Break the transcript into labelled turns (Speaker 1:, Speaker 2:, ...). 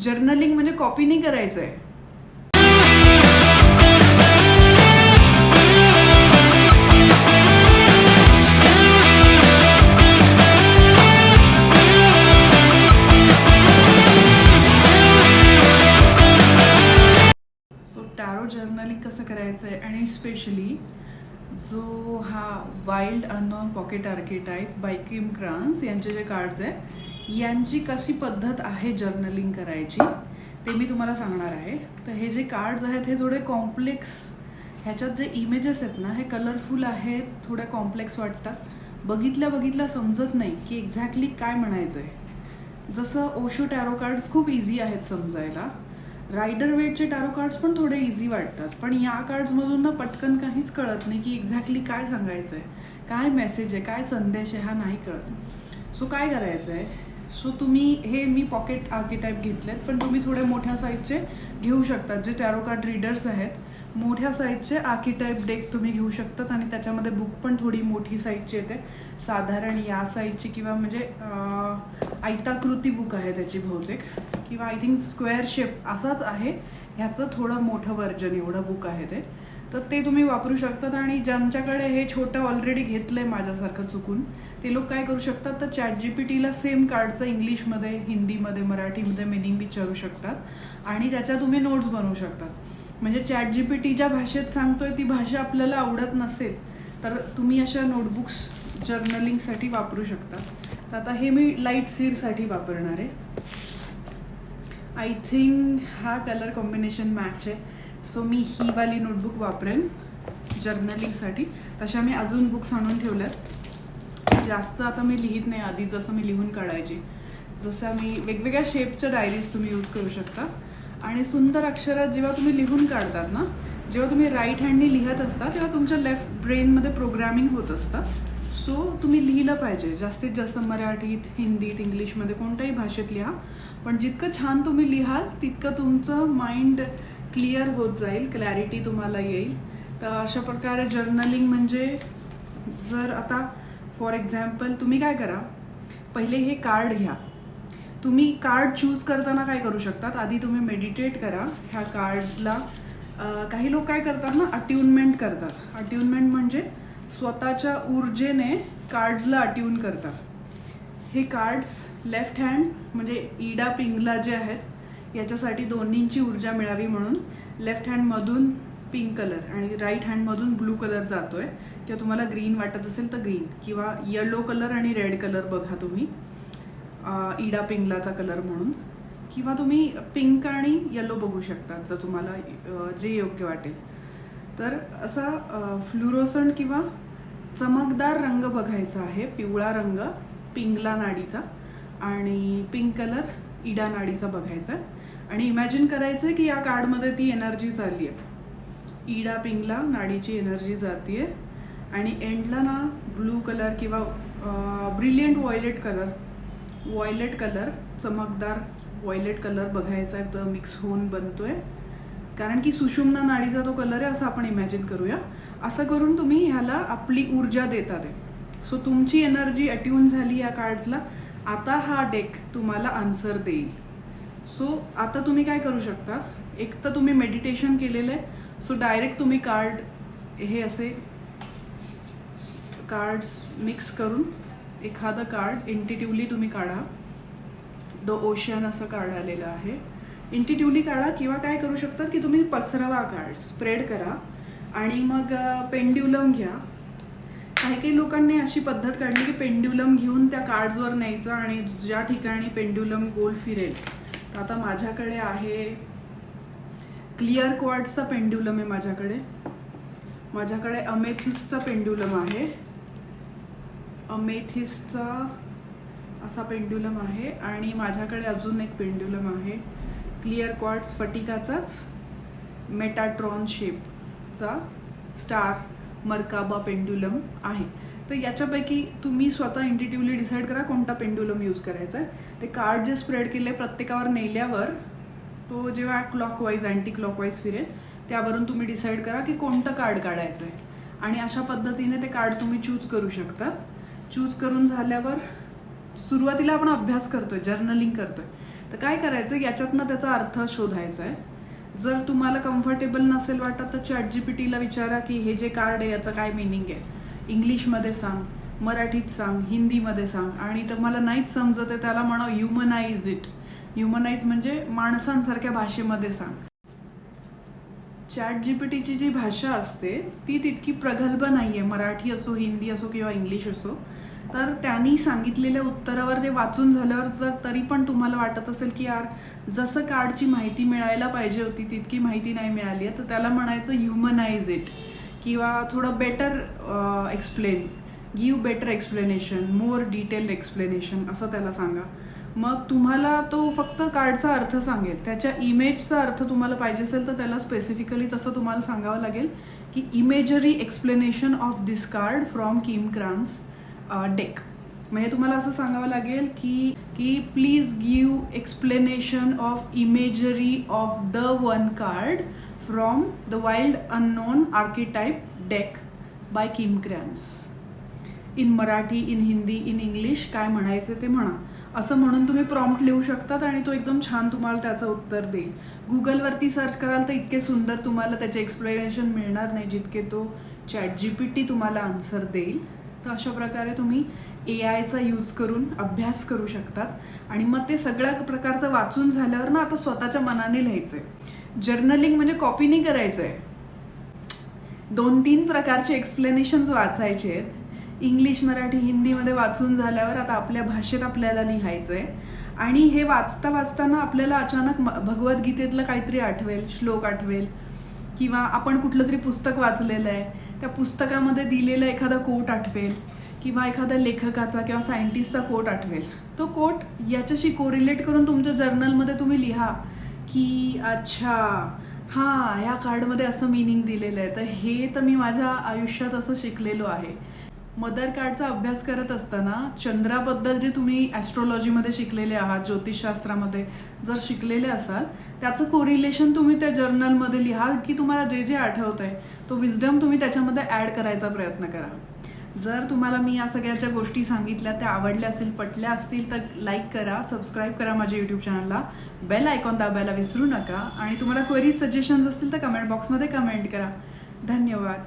Speaker 1: Journaling म्हणजे copy नाही करायचं आहे सो टॅरो जर्नलिंग कसं करायचं आहे आणि स्पेशली जो हा wild unknown pocket archetype by Kim Krans यांचे जे कार्ड्स आहे यांची कशी पद्धत आहे जर्नलिंग करायची ते मी तुम्हाला सांगणार आहे. तर हे जे कार्ड्स आहेत हे थोडे कॉम्प्लेक्स ह्याच्यात जे इमेजेस आहेत ना हे कलरफुल आहेत थोड्या कॉम्प्लेक्स वाटतात. बघितल्या बघितल्या समजत नाही की एक्झॅक्टली काय म्हणायचं आहे जसं ओशो टॅरो कार्ड्स खूप इझी आहेत समजायला. रायडर वेटचे टॅरो कार्ड्स पण थोडे इझी वाटतात. पण या कार्ड्समधून ना पटकन काहीच कळत नाही की एक्झॅक्टली काय सांगायचं आहे काय मेसेज आहे काय संदेश आहे हा नाही कळत. सो काय करायचं आहे सो तुम्ही हे मी पॉकेट आर्किटाईप घेतलेत पण तुम्ही थोड्या मोठ्या साईजचे घेऊ शकतात जे टॅरो कार्ड रीडर्स आहेत. मोठ्या साईजचे आर्किटाईप डेक तुम्ही घेऊ शकतात आणि त्याच्यामध्ये बुक पण थोडी मोठी साईजची येते. साधारण या साईजची किंवा म्हणजे आयताकृती बुक आहे त्याची बहुतेक. किंवा आय थिंक स्क्वेअर शेप असाच आहे. ह्याचं थोडं मोठं व्हर्जन एवढं बुक आहे ते. तर ते तुम्ही वापरू शकतात आणि ज्यांच्याकडे हे छोटं ऑलरेडी घेतलंय माझ्यासारखं चुकून ते लोक काय करू शकतात? तर चॅट जी पी टीला सेम कार्डचं इंग्लिशमध्ये हिंदीमध्ये मराठीमध्ये मिनिंग विचारू शकतात आणि त्याच्या तुम्ही नोट्स बनवू शकतात. म्हणजे चॅट जी पी टी ज्या भाषेत सांगतोय ती भाषा आपल्याला आवडत नसेल तर तुम्ही अशा नोटबुक्स जर्नलिंगसाठी वापरू शकता. तर आता हे मी लाइट सीरसाठी वापरणार आहे. आय थिंक हा कलर कॉम्बिनेशन मॅच आहे. सो मी ही वाली नोटबुक वापरेन जर्नलिंगसाठी तशा मी अजून बुक्स आणून ठेवल्यात. जास्त आता मी लिहित नाही आधी जसं मी लिहून काढायची. जसं मी वेगवेगळ्या शेपच्या डायरीज तुम्ही यूज करू शकता. आणि सुंदर अक्षरात जेव्हा तुम्ही लिहून काढतात ना जेव्हा तुम्ही राईट हँडनी लिहत असता तेव्हा तुमच्या लेफ्ट ब्रेनमध्ये प्रोग्रॅमिंग होत असतं. सो तुम्ही लिहिलं पाहिजे. जास्तीत जास्त मराठीत हिंदीत इंग्लिशमध्ये कोणत्याही भाषेत लिहा. पण जितकं छान तुम्ही लिहाल तितकं तुमचं माइंड क्लिअर होत जाईल क्लॅरिटी तुम्हाला येईल. तर अशा प्रकारे जर्नलिंग म्हणजे जर आता फॉर एक्झाम्पल तुम्ही काय करा? पहिले हे कार्ड घ्या. तुम्ही कार्ड चूज करताना काय करू शकतात? आधी तुम्ही मेडिटेट करा. ह्या कार्ड्सला काही लोक काय करतात ना अट्युनमेंट करतात. अट्युनमेंट म्हणजे स्वतःच्या ऊर्जेने कार्ड्सला अट्यून करतात. हे कार्ड्स लेफ्ट हँड म्हणजे इडा पिंगला जे आहेत याच्यासाठी दोन्हींची ऊर्जा मिळावी म्हणून लेफ्ट हँडमधून पिंक कलर आणि राईट हँडमधून ब्लू कलर जातोय. किंवा तुम्हाला ग्रीन वाटत असेल तर ग्रीन किंवा येलो कलर आणि रेड कलर बघा तुम्ही. इडा पिंगलाचा कलर म्हणून. किंवा तुम्ही पिंक आणि येलो बघू शकता जर तुम्हाला जे योग्य वाटेल. तर असा फ्लुरोसन किंवा चमकदार रंग बघायचा आहे. पिवळा रंग पिंगला नाडीचा आणि पिंक कलर इडा नाडीचा बघायचा आहे. आणि इमॅजिन करायचं आहे की या कार्डमध्ये ती एनर्जी चालली आहे. इडा पिंगला नाडीची एनर्जी जाते आणि एंडला ना ब्लू कलर किंवा brilliant violet colour violet colour चमकदार वॉयलेट कलर बघायचा आहे तो मिक्स होऊन बनतोय. कारण की सुषुम्ना नाडीचा तो कलर आहे असं आपण इमॅजिन करूया. असं करून तुम्ही ह्याला आपली ऊर्जा देतात आहे सो तुमची एनर्जी अट्यून झाली या कार्ड्सला आता हा डेक तुम्हाला आन्सर देईल. सो आता तुम्ही काय करू शकता? एक तर तुम्ही मेडिटेशन केलेलं आहे. सो डायरेक्ट तुम्ही कार्ड हे असे कार्ड्स मिक्स करून एखादं कार्ड इंटिट्यूली तुम्ही काढा. द ओशन असं कार्ड आलेलं आहे. इंटिट्यूली काढा किंवा काय करू शकतात की तुम्ही पसरवा कार्ड स्प्रेड करा. आणि मग पेंड्युलम घ्या. काही काही लोकांनी अशी पद्धत काढली की पेंड्युलम घेऊन त्या कार्ड्सवर न्यायचं आणि ज्या ठिकाणी पेंड्युलम गोल फिरेल आता माझ्याकडे आहे क्लिअर क्वार्ट्सचा पेंड्युलम आहे माझ्याकडे. माझ्याकडे अमेथिसचा पेंड्युलम आहे. अमेथिसचा असा पेंड्युलम आहे आणि माझ्याकडे अजून एक पेंड्युलम आहे. क्लिअर क्वार्ट्स फटिकाचाच मेटाट्रॉन शेपचा स्टार मर्काबा पेंड्युलम आहे. तर याच्यापैकी तुम्ही स्वतः इंटिट्यूली डिसाईड करा कोणता पेंडुलम यूज करायचा आहे ते कार्ड जे स्प्रेड केले प्रत्येकावर नेल्यावर तो जेव्हा क्लॉकवाईज अँटी क्लॉकवाईज फिरेल त्यावरून तुम्ही डिसाईड करा की कोणतं कार्ड काढायचं आहे आणि अशा पद्धतीने ते कार्ड तुम्ही चूज करू शकता चूज करून झाल्यावर सुरुवातीला आपण अभ्यास करतोय जर्नलिंग करतोय. तर काय करायचं याच्यातनं त्याचा अर्थ शोधायचा आहे जर तुम्हाला कम्फर्टेबल नसेल वाटत तर चॅट जी पी टीला विचारा की हे जे कार्ड आहे याचं काय मिनिंग आहे? इंग्लिशमध्ये सांग मराठीत सांग हिंदीमध्ये सांग. आणि तर मला नाहीच समजत आहे त्याला म्हणा ह्युमनाइज इट ह्युमनाइज म्हणजे माणसांसारख्या भाषेमध्ये सांग. चॅट जी पी टीची जी भाषा असते ती तितकी प्रगल्भ नाही आहे मराठी असो हिंदी असो किंवा इंग्लिश असो. तर त्यांनी सांगितलेल्या उत्तरावर ते वाचून झाल्यावर जर तरी पण तुम्हाला वाटत असेल की यार जसं कार्डची माहिती मिळायला पाहिजे होती तितकी माहिती नाही मिळाली आहे तर त्याला म्हणायचं ह्युमनाइज इट किंवा थोडं better explain give better explanation more detailed explanation असं त्याला सांगा. मग तुम्हाला तो फक्त कार्डचा अर्थ सांगेल. त्याच्या इमेजचा अर्थ तुम्हाला पाहिजे असेल तर त्याला स्पेसिफिकली तसं तुम्हाला सांगावं लागेल की imagery explanation of this card from Kim Krans deck म्हणजे तुम्हाला असं सांगावं लागेल की की please give explanation of imagery of the one card from the wild unknown archetype deck by Kim Krans in Marathi in Hindi in English काय म्हणायचे ते म्हणा. असं म्हणून तुम्ही प्रॉम्प्ट लिहू शकतात आणि तो एकदम छान तुम्हाला त्याचं उत्तर देईल. गुगलवरती सर्च कराल तर इतके सुंदर तुम्हाला त्याचे एक्सप्लेनेशन मिळणार नाही जितके तो चॅट जी पी टी तुम्हाला आन्सर देईल. तर अशा प्रकारे तुम्ही ए आयचा यूज करून अभ्यास करू शकतात. आणि मग ते सगळ्या प्रकारचं वाचून झाल्यावर ना आता स्वतःच्या मनाने लिहायचं आहे जर्नलिंग म्हणजे कॉपी नाही करायचं आहे दोन तीन प्रकारचे एक्सप्लेनेशन्स वाचायचे आहेत. इंग्लिश मराठी हिंदीमध्ये वाचून झाल्यावर आता आपल्या भाषेत आपल्याला लिहायचं आहे आणि हे वाचता वाचताना आपल्याला अचानक भगवद्गीतेतलं काहीतरी आठवेल श्लोक आठवेल. किंवा आपण कुठलं तरी पुस्तक वाचलेलं आहे त्या पुस्तकामध्ये दिलेला एखादा कोट आठवेल. किंवा एखाद्या लेखकाचा किंवा सायंटिस्टचा कोट आठवेल. तो कोट याच्याशी कोरिलेट करून तुमच्या जर्नलमध्ये तुम्ही लिहा. की अच्छा हां ह्या कार्डमध्ये असं मिनिंग दिलेलं आहे. तर हे तर मी माझ्या आयुष्यात असं शिकलेलो आहे. मदर कार्डचा अभ्यास करत असताना चंद्राबद्दल जे तुम्ही ॲस्ट्रॉलॉजीमध्ये शिकलेले आहात ज्योतिषशास्त्रामध्ये जर शिकलेले असाल त्याचं कोरिलेशन तुम्ही त्या जर्नलमध्ये लिहाल की तुम्हाला जे जे आठवत आहे तो विजडम तुम्ही त्याच्यामध्ये ॲड करायचा प्रयत्न करा. जर तुम्हाला मी या सगळ्या ज्या गोष्टी सांगितल्या त्या आवडल्या असतील पटल्या असतील तर लाईक करा सबस्क्राईब करा माझ्या यूट्यूब चॅनलला बेल आयकॉन दाबायला विसरू नका. आणि तुम्हाला क्वेरीज सजेशन्स असतील तर कमेंट बॉक्समध्ये कमेंट करा. धन्यवाद.